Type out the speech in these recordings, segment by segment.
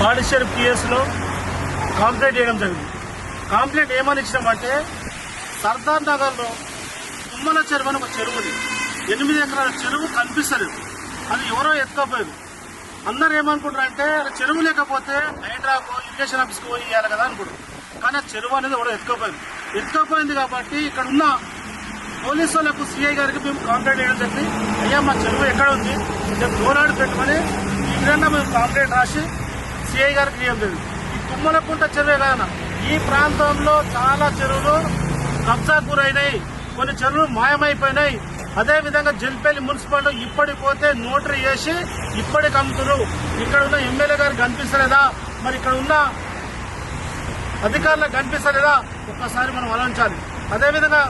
పాడిషర్ పిఎస్లో complaint చేయడం జరిగింది. Complaint ఏమని ఇచ్చినామంటే సర్దార్ నగర్లో తుమ్మల చెరువు అని ఒక చెరువుది ఎనిమిది ఎకరాల చెరువు కనిపిస్తలేదు. అది ఎవరో ఎత్తుకోపోయారు. అందరు ఏమనుకుంటారంటే చెరువు లేకపోతే హైడ్రాకో ఇరిగేషన్ ఆఫీస్కి పోయి ఇవ్వాలి కదా అనుకుంటారు. కానీ ఆ చెరువు అనేది ఎవరో ఎత్తుకోపోయింది ఎత్తుకోపోయింది కాబట్టి ఇక్కడ ఉన్న పోలీసు వాళ్ళకు సిఐ గారికి మేము కంప్లైంట్ చేయడం జరిగింది. అయ్యా మా చెరువు ఎక్కడ ఉంది? మేము పోరాడు పెట్టుకొని ఈ విధంగా మేము కంప్లైంట్ రాసి సిఐ గారికి ఇవ్వడం జరిగింది ఈ తుమ్మలకుంట చెరువే కాదన్న. ఈ ప్రాంతంలో చాలా చెరువులు కబ్జా గురైనాయి. కొన్ని చెరువులు మాయమైపోయినాయి. అదే విధంగా జల్పల్లి మున్సిపాలిటీ ఇప్పటికి పోతే నోటరీ చేసి ఇప్పటికి అమ్ముతురు ఇక్కడ ఉన్న ఎమ్మెల్యే గారికి కనిపిస్తలేదా? మరి ఇక్కడ ఉన్న అధికారులకు కనిపిస్తలేదా? ఒక్కసారి మనం ఆలోచించాలి. అదేవిధంగా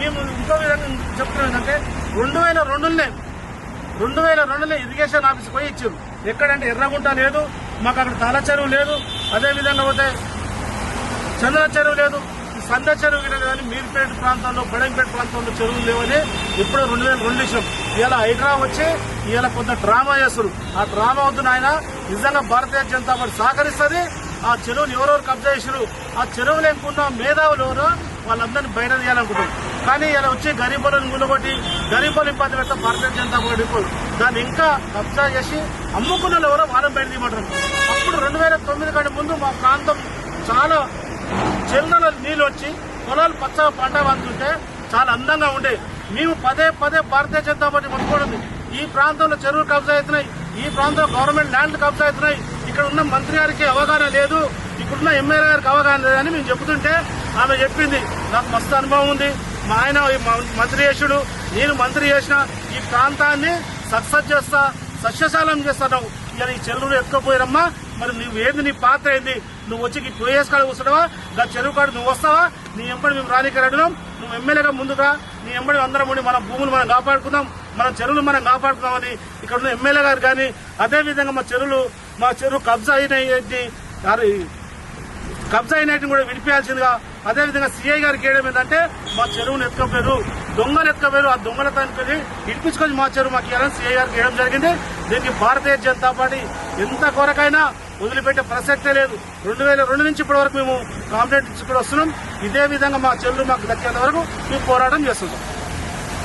మేము ఇంకో విధంగా చెప్తున్నాం ఏంటంటే రెండు వేల రెండులోనే రెండు వేల రెండులో ఇరిగేషన్ ఆఫీస్ పోయి ఇచ్చారు ఎక్కడంటే ఎర్రగుంట లేదు మాకు అక్కడ తల చెరువు లేదు అదేవిధంగా పోతే చంద్ర చెరువు లేదు సంద చెరువు గిట్ల కానీ మీర్పేట ప్రాంతంలో బడంపేట ప్రాంతంలో చెరువులు లేవని ఇప్పుడు రెండు వేల రెండు ఇచ్చినాం. ఇలా హైడ్రా వచ్చి ఇలా కొంత డ్రామా చేస్తారు. ఆ డ్రామా వద్దు నాయన నిజంగా భారతీయ జనతా పార్టీ సహకరిస్తుంది. ఆ చెరువులు ఎవరెవరు కబ్జా చేసారు ఆ చెరువులు ఎంకున్న మేధావులు ఎవరో? వాళ్ళందరినీ బయట తీయాలనుకుంటున్నారు. కానీ ఇలా వచ్చి గరీబులను గులగొట్టి గరీబులు ఇబ్బంది పెడతా భారతీయ జనతా పార్టీ దాన్ని ఇంకా కబ్జా చేసి అమ్ముకున్న ఎవరో వారం బయట తీయమంటారు. అప్పుడు రెండు వేల తొమ్మిది కంటే ముందు మా ప్రాంతం చాలా చిన్న నీళ్ళు వచ్చి పొలాలు పచ్చగా పంట పండుతుంటే చాలా అందంగా ఉండే. మేము పదే పదే భారతీయ జనతా పార్టీ మొత్తుకోవడం ఈ ప్రాంతంలో చెరువులు కబ్జా అవుతున్నాయి. ఈ ప్రాంతంలో గవర్నమెంట్ ల్యాండ్ కబ్జా అవుతున్నాయి. ఇక్కడ ఉన్న మంత్రి గారికి అవగాహన లేదు. ఇక్కడున్న ఎమ్మెల్యే గారికి అవగాహన లేదని మేము చెబుతుంటే ఆమె చెప్పింది. నాకు మస్తు అనుభవం ఉంది. మా ఆయన ఈ మంత్రి చేసుడు నేను మంత్రి చేసిన ఈ ప్రాంతాన్ని సక్సెస్ చేస్తా సస్యశాలం చేస్తాను ఇలా ఈ చెరువులు ఎత్తుకోపోయారమ్మా. మరి నువ్వు ఏంది నీ పాత్ర ఏంది? నువ్వు వచ్చి టూ కాడ కూర్చున్నావా దా చెరువు కాడ నువ్వు వస్తావా? నీ ఎంబడి మేము రానికి అడిగినాం నువ్వు ఎమ్మెల్యేగా ముందుగా నీ ఎంబడి అందరం ఉండి మన భూములు మనం కాపాడుకుందాం. మన చెరువులు మనం కాపాడుకుందామని ఇక్కడ ఉన్న ఎమ్మెల్యే గారు కానీ అదేవిధంగా మా చెరువులు మా చెరువు కబ్జా అయిన కబ్జా అయినట్టు కూడా విడిపించాల్సిందిగా అదేవిధంగా సీఐ గారికి ఏయడం ఏంటంటే మా చెరువును ఎత్తుకపోయారు దొంగలు ఎత్తుకపోయారు ఆ దొంగల తనుకొని ఇడిపించుకొని మా చెరువు మాకు ఇవ్వాలని సీఐ గారికి వేయడం జరిగింది. దీనికి భారతీయ జనతా పార్టీ ఎంత కొరకైనా వదిలిపెట్టే ప్రసక్తే లేదు. రెండు వేల రెండు నుంచి ఇప్పటి వరకు మేము కాంప్లైంట్ ఇచ్చుకుని వస్తున్నాం. ఇదే విధంగా మా చెరువులు మాకు దక్కేంత వరకు మేము పోరాటం చేస్తున్నాం.